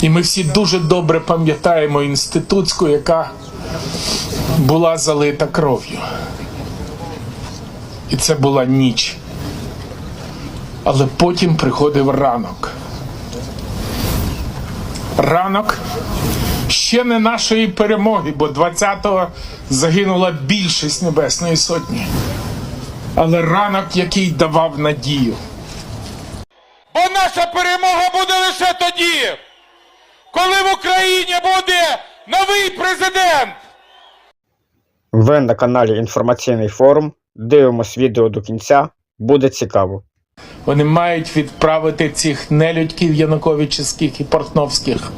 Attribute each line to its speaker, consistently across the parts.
Speaker 1: І ми всі дуже добре пам'ятаємо інститутську, яка була залита кров'ю. І це була ніч. Але потім приходив ранок. Ранок ще не нашої перемоги, бо 20-го загинула більшість Небесної Сотні. Але ранок, який давав надію.
Speaker 2: Бо наша перемога буде лише тоді, коли в Україні буде новий президент.
Speaker 3: Ви на каналі Інформаційний форум. Дивимось відео до кінця. Буде цікаво.
Speaker 1: Вони мають відправити цих нелюдьків Януковичівських і Портновських.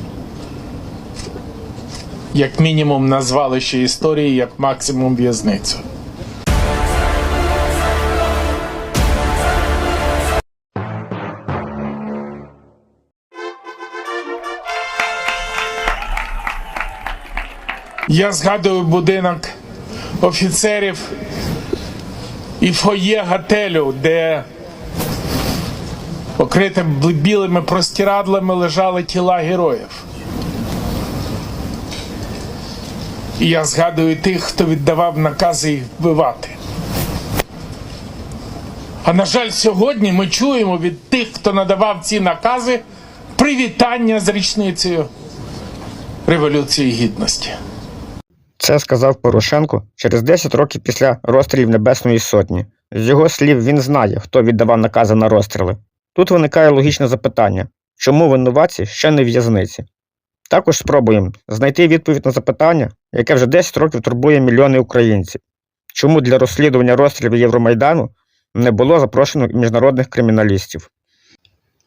Speaker 1: Як мінімум на звалище історії, як максимум в'язницю. Я згадую будинок офіцерів і фоє готелю, де Покритим білими простирадлами лежали тіла героїв. І я згадую тих, хто віддавав накази їх вбивати. А на жаль, сьогодні ми чуємо від тих, хто надавав ці накази, привітання з річницею Революції Гідності.
Speaker 3: Це сказав Порошенко через 10 років після розстрілів Небесної Сотні. З його слів, він знає, хто віддавав накази на розстріли. Тут виникає логічне запитання, чому винуватці ще не в'язниці? Також спробуємо знайти відповідь на запитання, яке вже 10 років турбує мільйони українців. Чому для розслідування розстрілів Євромайдану не було запрошено міжнародних криміналістів?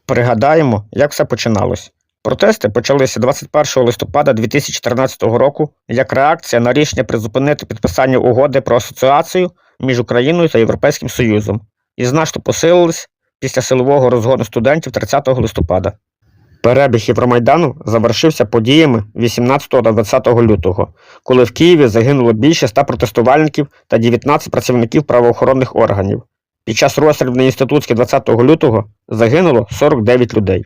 Speaker 3: Пригадаємо, як все починалось. Протести почалися 21 листопада 2014 року як реакція на рішення призупинити підписання угоди про асоціацію між Україною та Європейським Союзом і значно посилились після силового розгону студентів 30 листопада. Перебіг Євромайдану завершився подіями 18 та 20 лютого, коли в Києві загинуло більше 100 протестувальників та 19 працівників правоохоронних органів. Під час розстрілів на інститутській 20 лютого загинуло 49 людей.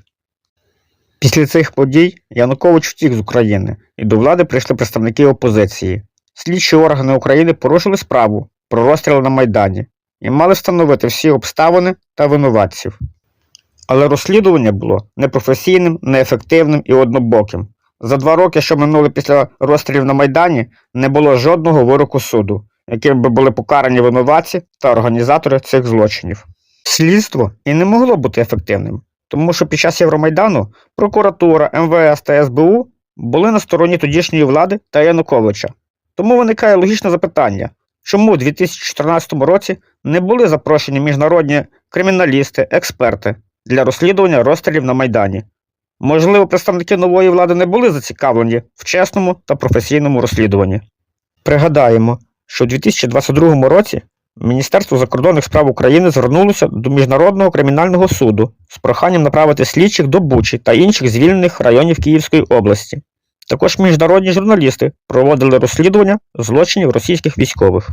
Speaker 3: Після цих подій Янукович втік з України, і до влади прийшли представники опозиції. Слідчі органи України порушили справу про розстріл на Майдані і мали встановити всі обставини та винуватців. Але розслідування було непрофесійним, неефективним і однобоким. За два роки, що минули після розстрілів на Майдані, не було жодного вироку суду, яким би були покарані винуватці та організатори цих злочинів. Слідство і не могло бути ефективним, тому що під час Євромайдану прокуратура, МВС та СБУ були на стороні тодішньої влади та Януковича. Тому виникає логічне запитання, чому у 2014 році не були запрошені міжнародні криміналісти, експерти для розслідування розстрілів на Майдані. Можливо, представники нової влади не були зацікавлені в чесному та професійному розслідуванні. Пригадаємо, що у 2022 році Міністерство закордонних справ України звернулося до Міжнародного кримінального суду з проханням направити слідчих до Бучі та інших звільнених районів Київської області. Також міжнародні журналісти проводили розслідування злочинів російських військових.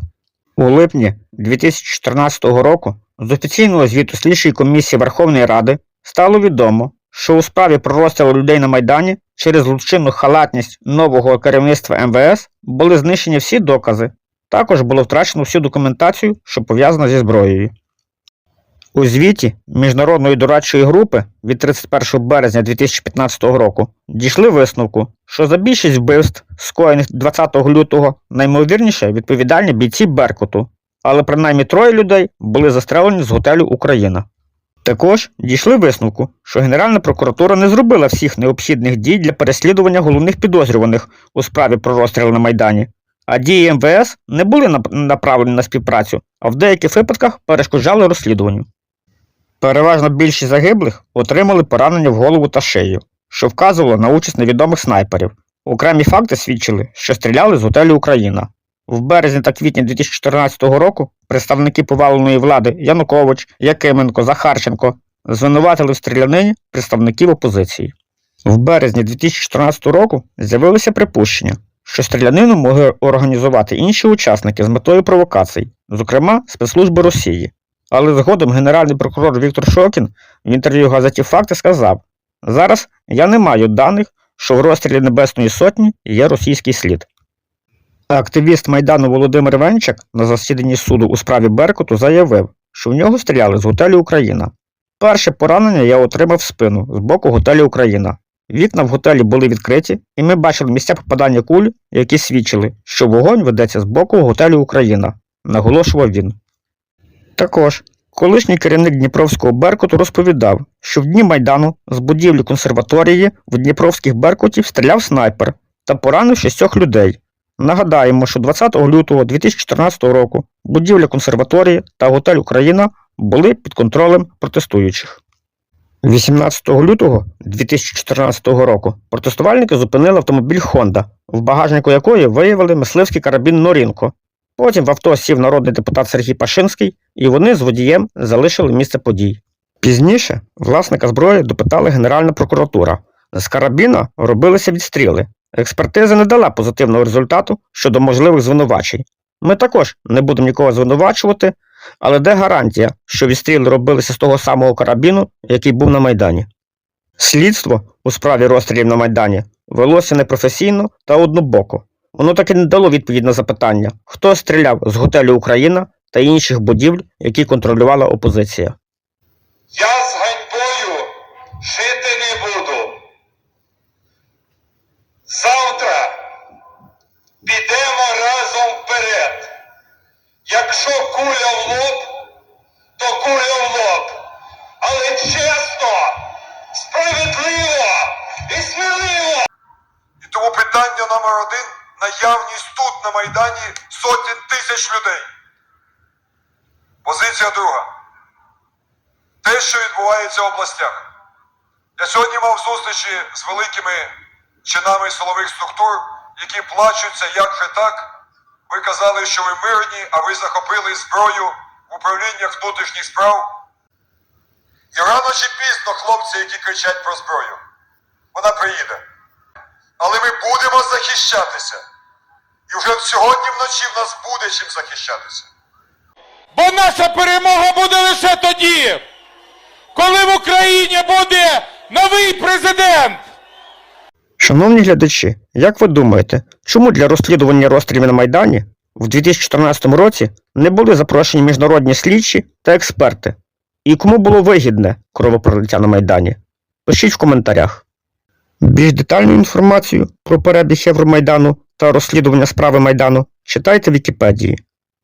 Speaker 3: У липні 2014 року з офіційного звіту слідчої комісії Верховної Ради стало відомо, що у справі про розстріл людей на Майдані через злочинну халатність нового керівництва МВС були знищені всі докази. Також було втрачено всю документацію, що пов'язана зі зброєю. У звіті Міжнародної дорадчої групи від 31 березня 2015 року дійшли висновку, що за більшість вбивств, скоєних 20 лютого, наймовірніше відповідальні бійці Беркуту, але принаймні троє людей були застрелені з готелю Україна. Також дійшли висновку, що Генеральна прокуратура не зробила всіх необхідних дій для переслідування головних підозрюваних у справі про розстріл на Майдані, а дії МВС не були направлені на співпрацю, а в деяких випадках перешкоджали розслідуванню. Переважно більшість загиблих отримали поранення в голову та шию, що вказувало на участь невідомих снайперів. Окремі факти свідчили, що стріляли з готелю Україна. В березні та квітні 2014 року представники поваленої влади Янукович, Якименко, Захарченко звинуватили в стрілянині представників опозиції. В березні 2014 року з'явилося припущення, що стрілянину могли організувати інші учасники з метою провокацій, зокрема спецслужби Росії. Але згодом генеральний прокурор Віктор Шокін в інтерв'ю газеті Факти сказав: Зараз я не маю даних що в розстрілі Небесної Сотні є російський слід. Активіст Майдану Володимир Венчик на засіданні суду у справі Беркуту заявив, що в нього стріляли з готелю Україна. Перше поранення я отримав в спину з боку готелю Україна. Вікна в готелі були відкриті, і ми бачили місця попадання куль, які свідчили, що вогонь ведеться з боку готелю Україна, наголошував він. Також колишній керівник Дніпровського Беркуту розповідав, що в дні Майдану з будівлі консерваторії в Дніпровських Беркутів стріляв снайпер та поранив шістьох людей. Нагадаємо, що 20 лютого 2014 року будівля консерваторії та готель Україна були під контролем протестуючих. 18 лютого 2014 року протестувальники зупинили автомобіль Honda, в багажнику якої виявили мисливський карабін Норінко. Потім в авто сів народний депутат Сергій Пашинський, і вони з водієм залишили місце подій. Пізніше власника зброї допитали Генеральна прокуратура. З карабіна робилися відстріли. Експертиза не дала позитивного результату щодо можливих звинувачень. Ми також не будемо нікого звинувачувати, але де гарантія, що відстріли робилися з того самого карабіну, який був на Майдані? Слідство у справі розстрілів на Майдані велося непрофесійно та однобоко. Воно таки не дало відповідь на запитання, хто стріляв з готелю Україна та інших будівель, які контролювала опозиція.
Speaker 2: Я з ганьбою жити не буду.
Speaker 4: Питання номер один наявність тут на Майдані сотень тисяч людей. Позиція друга. Те, що відбувається в областях. Я сьогодні мав зустрічі з великими чинами силових структур, які плачуться, як же так. Ви казали, що ви мирні, а ви захопили зброю в управліннях внутрішніх справ. І рано чи пізно хлопці, які кричать про зброю, вона приїде. Будемо захищатися. І вже сьогодні вночі в нас буде чим захищатися.
Speaker 2: Бо наша перемога буде лише тоді, коли в Україні буде новий президент.
Speaker 3: Шановні глядачі, як ви думаєте, чому для розслідування розстрілів на Майдані в 2014 році не були запрошені міжнародні слідчі та експерти? І кому було вигідне кровопролиття на Майдані? Пишіть в коментарях. Більш детальну інформацію про перебіг Євромайдану та розслідування справи Майдану читайте в Вікіпедії.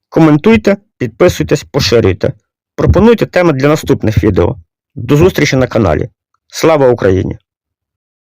Speaker 3: Коментуйте, підписуйтесь, поширюйте. Пропонуйте теми для наступних відео. До зустрічі на каналі. Слава Україні!